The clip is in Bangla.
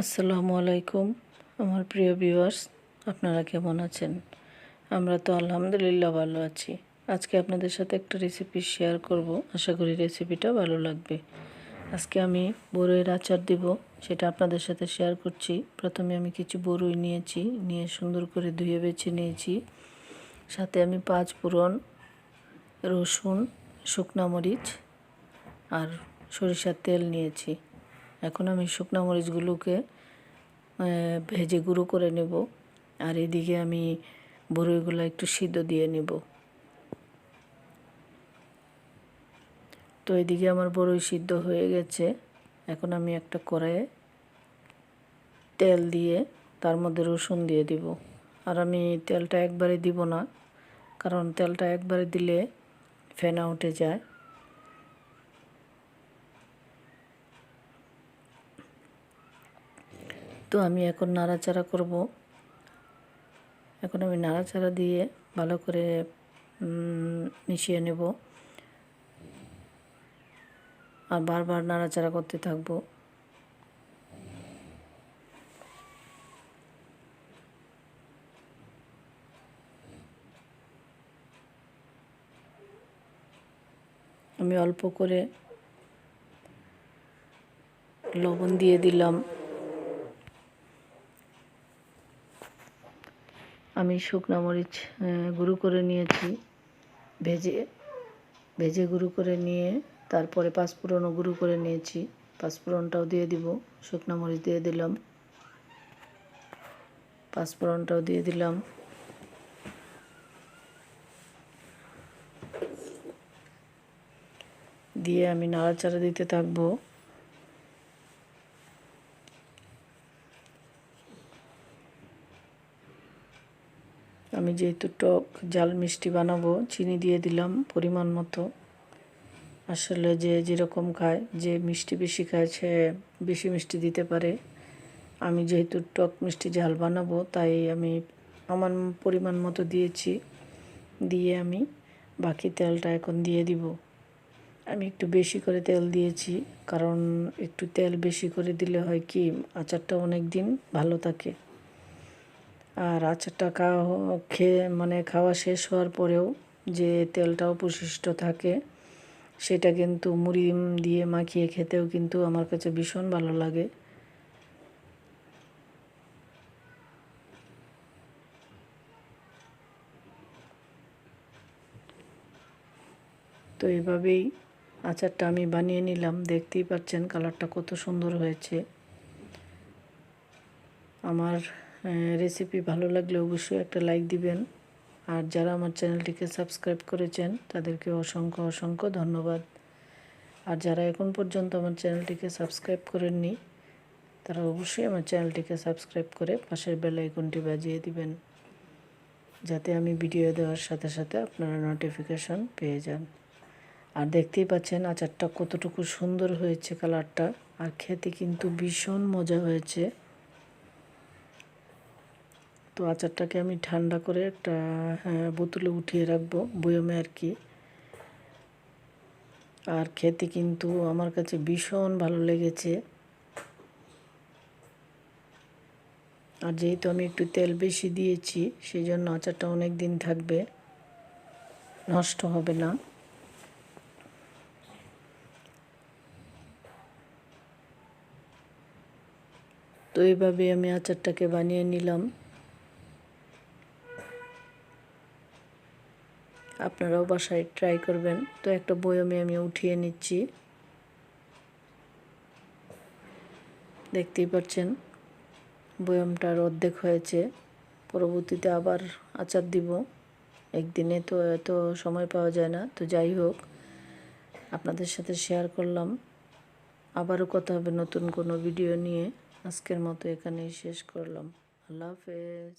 আসসালামু আলাইকুম, আমার প্রিয় ভিউয়ার্স আপনারা কেমন আছেন? আমরা তো আলহামদুলিল্লাহ ভালো আছি। আজকে আপনাদের সাথে একটা রেসিপি শেয়ার করব। আশা করি রেসিপিটা ভালো লাগবে। আজকে আমি বড়ইয়ের আচার দিব, সেটা আপনাদের সাথে শেয়ার করছি। প্রথমে আমি কিছু বড়ই নিয়েছি, নিয়ে সুন্দর করে ধুয়ে বেছে নিয়েছি। সাথে আমি পাঁচ ফোড়ন রসুন, শুকনা মরিচ আর সরিষার তেল নিয়েছি। এখন আমি শুকনো মরিচগুলোকে ভেজে গুঁড়ো করে নেব। আর এদিকে আমি বড়ইগুলো একটু সিদ্ধ দিয়ে নেব। তো এদিকে আমার বড়ই সিদ্ধ হয়ে গেছে। এখন আমি একটা কড়াইয়ে তেল দিয়ে তার মধ্যে রসুন দিয়ে দিব। আর আমি তেলটা একবারে দিব না, কারণ তেলটা একবারে দিলে ফেনা উঠে যায়। তো আমি এখন নাড়াচাড়া করব। এখন আমি নাড়াচাড়া দিয়ে ভালো করে মিশিয়ে নেব। আর বারবার নাড়াচাড়া করতে থাকব। আমি অল্প করে লবণ দিয়ে দিলাম। আমি শুকনো মরিচ গুঁড়ো করে নিয়েছি। ভেজে ভেজে গুঁড়ো করে নিয়ে তারপরে পাঁচফোড়নও গুঁড়ো করে নিয়েছি। পাঁচফোড়নটাও দিয়ে দিব, শুকনো মরিচ দিয়ে দিলাম। পাঁচফোড়নটাও দিয়ে দিলাম। দিয়ে আমি নাড়াচাড়া দিতে থাকব। আমি যেহেতু টক, জাল, মিষ্টি বানাবো, চিনি দিয়ে দিলাম পরিমাণ মতো। আসলে যে যেরকম খায়, যে মিষ্টি বেশি খায়, সে বেশি মিষ্টি দিতে পারে। আমি যেহেতু টক, মিষ্টি ঝাল বানাবো, তাই আমি আমার পরিমাণ মতো দিয়েছি। দিয়ে আমি বাকি তেলটা এখন দিয়ে দিব। আমি একটু বেশি করে তেল দিয়েছি, কারণ একটু তেল বেশি করে দিলে হয় কি, আচারটা অনেক দিন ভালো থাকে। আর আচারটা খাওয়া খেয়ে মানে খাওয়া শেষ হওয়ার পরেও যে তেলটা অবশিষ্ট থাকে, সেটা কিন্তু মুড়ি দিয়ে মাখিয়ে খেতেও কিন্তু আমার কাছে ভীষণ ভালো লাগে। তো এভাবেই আচারটা আমি বানিয়ে নিলাম, দেখতেই পাচ্ছেন কালারটা কত সুন্দর হয়েছে। আমার রেসিপি ভালো লাগলে অবশ্যই একটা লাইক দিবেন। আর যারা আমার চ্যানেলটিকে সাবস্ক্রাইব করেছেন, তাদেরকে অসংখ্য অসংখ্য ধন্যবাদ। আর যারা এখন পর্যন্ত আমার চ্যানেলটিকে সাবস্ক্রাইব করেননি, তারা অবশ্যই আমার চ্যানেলটিকে সাবস্ক্রাইব করে পাশের বেল আইকনটি বাজিয়ে দিবেন, যাতে আমি ভিডিও দেওয়ার সাথে সাথে আপনারা নোটিফিকেশন পেয়ে যান। আর দেখতেই পাচ্ছেন আচারটা কতটুকু সুন্দর হয়েছে কালারটা আর খেতে কিন্তু ভীষণ মজা হয়েছে। তো আচারটাকে আমি ঠান্ডা করে একটা বোতলে উঠিয়ে রাখব বয়মে আর কি। আর খেতে কিন্তু আমার কাছে ভীষণ ভালো লেগেছে। আর যেহেতু আমি একটু তেল বেশি দিয়েছি সেই জন্য আচারটা অনেক দিন থাকবে, নষ্ট হবে না। তো এইভাবে আমি আচারটাকে বানিয়ে নিলাম। আপনারাও বাসায় ট্রাই করবেন। তো একটা বয়মে আমি উঠিয়ে নিচ্ছি। দেখতেই পাচ্ছেন, বয়মটার অর্ধেক হয়েছে। পরবর্তীতে আবার আচার দিব। একদিনে তো এত সময় পাওয়া যায় না। তো যাই হোক, আপনাদের সাথে শেয়ার করলাম। আবারও কথা হবে নতুন কোনো ভিডিও নিয়ে। আজকের মতো এখানেই শেষ করলাম। আল্লাহ হাফেজ।